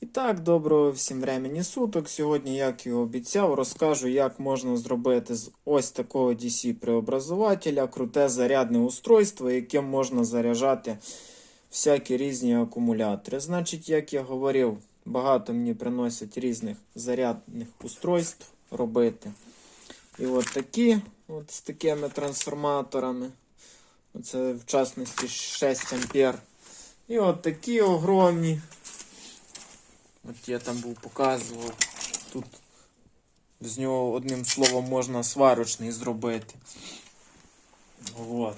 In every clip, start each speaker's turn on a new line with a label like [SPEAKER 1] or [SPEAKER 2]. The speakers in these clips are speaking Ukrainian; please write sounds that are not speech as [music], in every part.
[SPEAKER 1] І так, доброго всім времени суток. Сьогодні, як і обіцяв, розкажу, як можна зробити з ось такого DC преобразователя круте зарядне устройство, яким можна заряджати всякі різні акумулятори. Значить, як я говорив, багато мені приносять різних зарядних устройств робити. І от такі, от з такими трансформаторами. Це в частності 6 ампер. І от такі огромні. От я там був показував. Тут з нього одним словом можна сварочний зробити. От.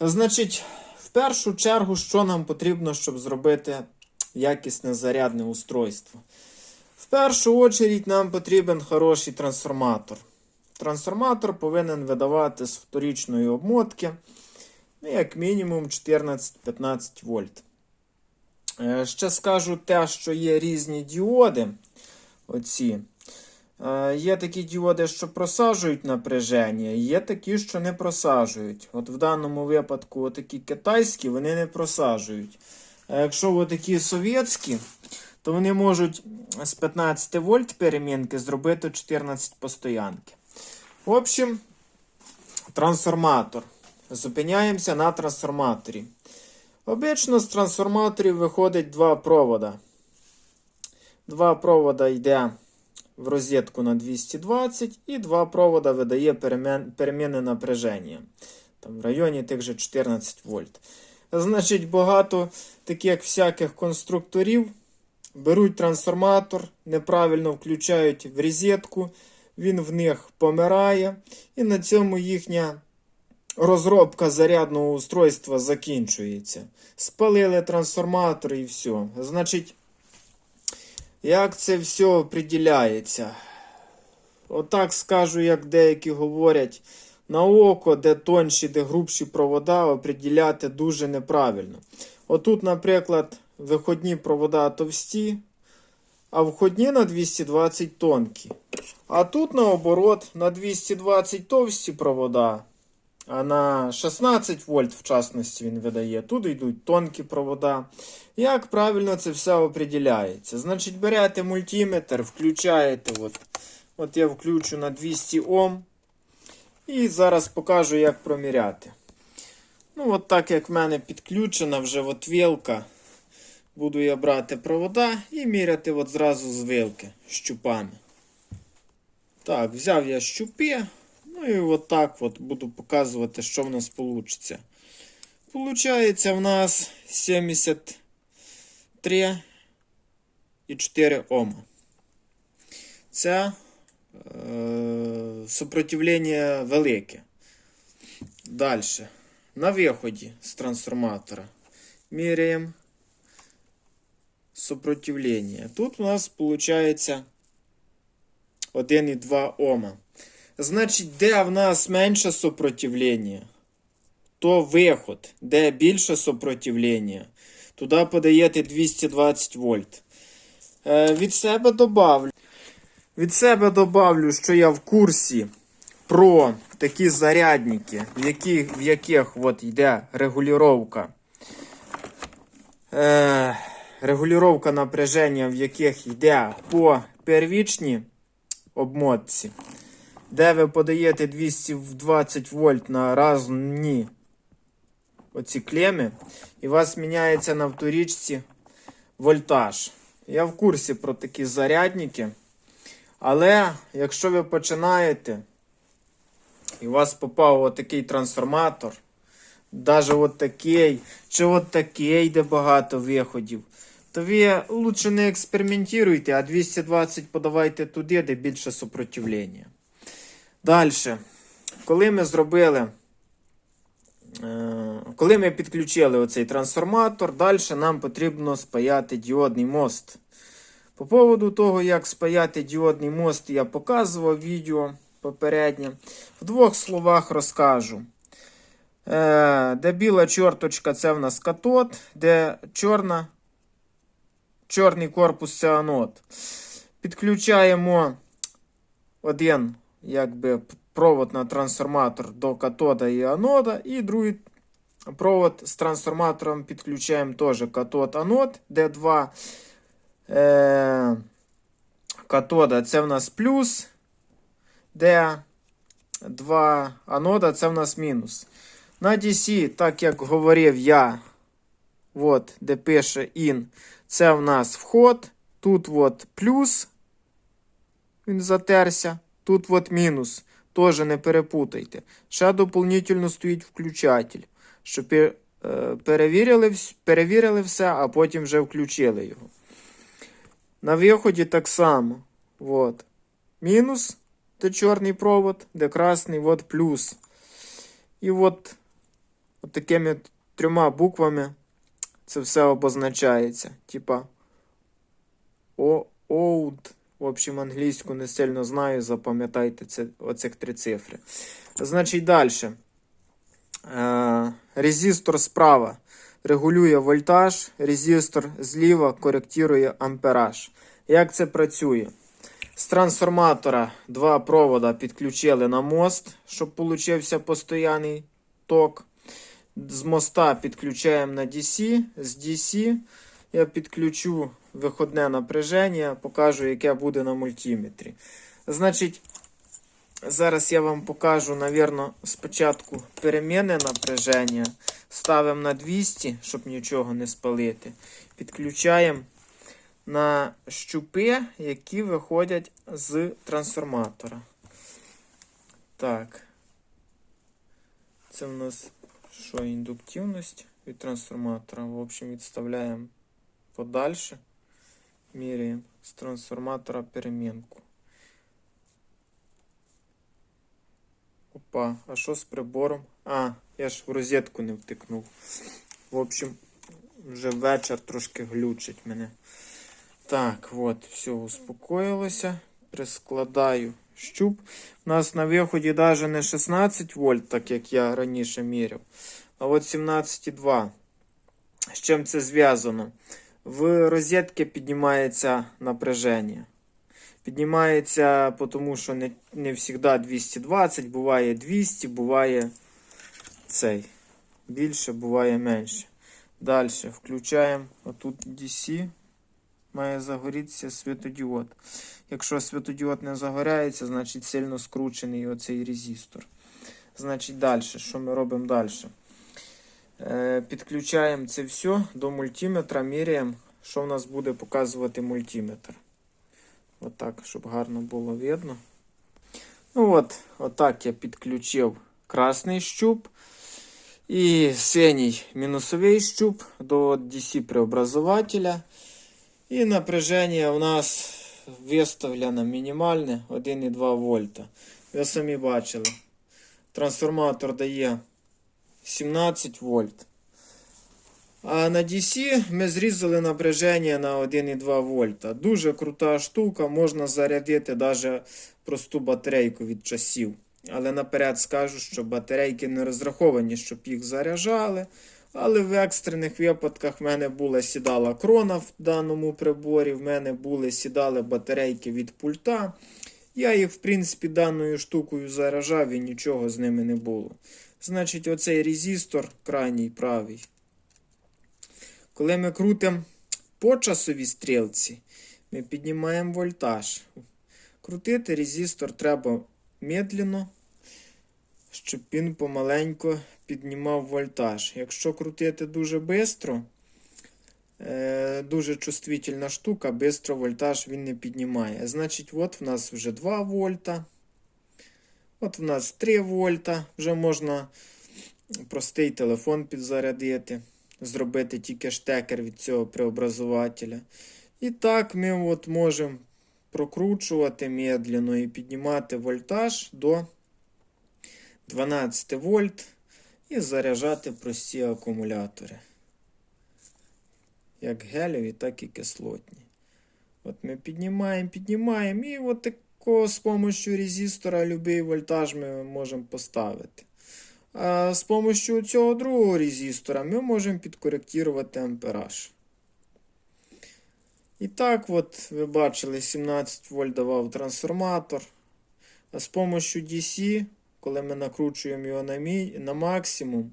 [SPEAKER 1] Значить, в першу чергу, що нам потрібно, щоб зробити якісне зарядне устройство? В першу очередь нам потрібен хороший трансформатор. Трансформатор повинен видавати з вторічної обмотки, ну, як мінімум 14-15 вольт. Е, Ще скажу те, що є різні діоди. Оці. Е, Є такі діоди, що просаджують напряження, є такі, що не просаджують. От в даному випадку такі китайські вони не просаджують. А якщо такі совєтські, то вони можуть з 15 вольт перемінки зробити 14 постоянки. В общем, трансформатор. Зупиняємося на трансформаторі. Обично з трансформаторів виходить два провода. Два провода йде в розетку на 220 і два провода видає перемін, перемінне напряження. Там в районі тих же 14 вольт. Значить, багато таких всяких конструкторів беруть трансформатор, неправильно включають в розетку, він в них помирає, і на цьому їхня розробка зарядного устройства закінчується. Спалили трансформатор і все. Значить, як це все определяється? Отак скажу, як деякі говорять, на око, де тонші, де грубші провода, определяти дуже неправильно. Отут, наприклад, виходні провода товсті, а входні на 220 тонкі. А тут, наоборот, на 220 товсті провода, на 16 вольт, в частності, він видає. Тут йдуть тонкі провода. Як правильно це все определяється? Значить, берете мультиметр, включаєте. От, от я включу на 200 Ом. І зараз покажу, як проміряти. Ну, от так як в мене підключена вже от вилка. Буду я брати провода і міряти от зразу з вилки щупами. Так, взяв я щупи. Ну і от так от буду показувати, що в нас вийде. Получається в нас 73 і 4 Ома. Це е, супротивлення велике. Далі. На виході з трансформатора. Міряємо супротивлення. Тут у нас виходить 1,2 Ома. Значить, де в нас менше супротивлення, то виход, де більше супротивлення, туди подаєте 220 вольт. Е, від себе добавлю. Від себе добавлю, що я в курсі про такі зарядники, в яких, в яких от йде регулювання. Е, регулювання напряження, в яких йде по первічній обмотці де ви подаєте 220 вольт на разні оці клеми, і у вас міняється на вторічці вольтаж. Я в курсі про такі зарядники. Але якщо ви починаєте, і у вас попав отакий трансформатор, навіть от чи от де багато виходів, то ви лучше не експериментуйте, а 220 подавайте туди, де більше супротивлення. Далі, коли ми зробили, е, коли ми підключили оцей трансформатор, далі нам потрібно спаяти діодний мост. По поводу того, як спаяти діодний мост, я показував відео попереднє. В двох словах розкажу. Е, Де біла чорточка це в нас катод, де чорна, чорний корпус це анод. Підключаємо один якби провод на трансформатор до катода і анода, і другий провод з трансформатором підключаємо теж катод анод, де два Е, катода це в нас плюс, де 2 анода це в нас мінус. На DC, так як говорив я, от, де пише IN, це в нас вход. Тут от плюс, він затерся. Тут от мінус. Теж не перепутайте. Ще дополнительно стоїть включатель, щоб е, перевірили, перевірили все, а потім вже включили його. На виході так само. От. Мінус, де чорний провод, де красний, от плюс. І от, от такими трьома буквами це все обозначається. Типа оуд. В общем, англійську не сильно знаю, запам'ятайте це, оцих три цифри. Значить, далі. Е, резистор справа регулює вольтаж, резистор зліва коректує ампераж. Як це працює? З трансформатора два провода підключили на мост, щоб получився постійний ток. З моста підключаємо на DC. З DC я підключу виходне напряження, покажу, яке буде на мультиметрі. Значить, зараз я вам покажу, навірно, спочатку переміни напряження. Ставимо на 200, щоб нічого не спалити. Підключаємо на щупи, які виходять з трансформатора. Так. Це в нас що, індуктивність від трансформатора. В общем, відставляємо подальше. Міряємо з трансформатора перемінку. Опа, а що з прибором? А, я ж в розетку не втикнув. В общем, вже вечір трошки глючить мене. Так, от, все успокоїлося. Прискладаю щуп. У нас на виході навіть не 16 вольт, так як я раніше міряв, а от 17,2. З чим це зв'язано? В розетці піднімається напряження. Піднімається, тому що не, не завжди 220, буває 200, буває цей. Більше, буває менше. Далі включаємо отут DC. Має загорітися світодіод. Якщо світодіод не загоряється, значить сильно скручений оцей резистор. Значить, далі. Що ми робимо далі? Е, підключаємо це все до мультиметра, міряємо, що в нас буде показувати мультиметр. Отак, щоб гарно було видно. Ну от, отак я підключив красний щуп і синій мінусовий щуп до DC преобразователя. І напряження у нас виставлено мінімальне 1,2 вольта. Ви самі бачили. Трансформатор дає 17 вольт. А на DC ми зрізали напряження на 1,2 вольта. Дуже крута штука, можна зарядити навіть просту батарейку від часів. Але наперед скажу, що батарейки не розраховані, щоб їх заряджали. Але в екстрених випадках в мене була сідала крона в даному приборі, в мене були сідали батарейки від пульта. Я їх, в принципі, даною штукою заряджав і нічого з ними не було. Значить, оцей резистор крайній правий. Коли ми крутимо по часовій стрілці, ми піднімаємо вольтаж. Крутити резистор треба медленно, щоб він помаленько піднімав вольтаж. Якщо крутити дуже швидко, дуже чувствительна штука, швидко вольтаж він не піднімає. Значить, от в нас вже 2 вольта. От в нас 3 вольта. Вже можна простий телефон підзарядити, зробити тільки штекер від цього преобразователя. І так ми от можемо прокручувати медленно і піднімати вольтаж до 12 вольт і заряджати прості акумулятори. Як гелеві, так і кислотні. От ми піднімаємо, піднімаємо, і от такого з допомогою резистора будь-який вольтаж ми можемо поставити. А з допомогою цього другого резистора ми можемо підкоректувати ампераж. І так, от ви бачили, 17 вольт давав трансформатор. А з допомогою DC, коли ми накручуємо його на, мі... на максимум,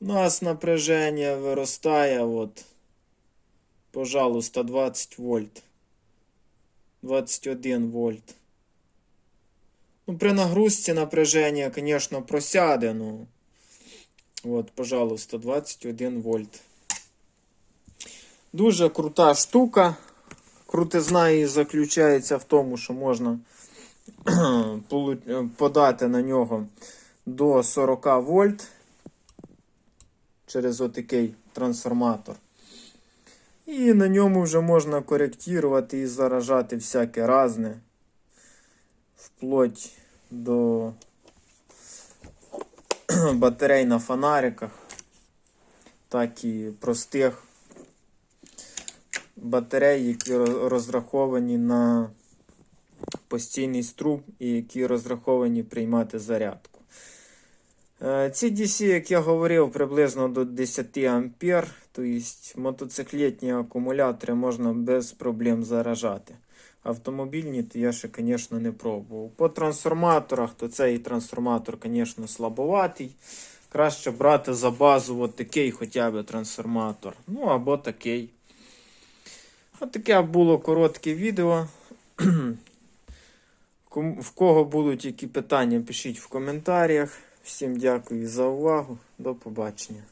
[SPEAKER 1] у нас напряження виростає от Пожалуйста, 20 вольт. 21 вольт. Ну, при нагрузці напряження, звісно, просяде, ну. От, пожалуйста, 21 вольт. Дуже крута штука. Крутизна її заключається в тому, що можна [clears throat] подати на нього до 40 вольт через отакий трансформатор. І на ньому вже можна коректувати і заражати всяке разне. Вплоть до [clears throat] батарей на фонариках, так і простих батарей, які розраховані на постійний струм і які розраховані приймати зарядку. Е, Ці DC, як я говорив, приблизно до 10 ампер, тобто мотоциклетні акумулятори можна без проблем заражати. Автомобільні то я ще, звісно, не пробував. По трансформаторах, то цей трансформатор, звісно, слабоватий. Краще брати за базу от такий хоча б трансформатор. Ну або такий. От було коротке відео. [clears throat] В кого будуть які питання, пишіть в коментарях. Всім дякую за увагу. До побачення.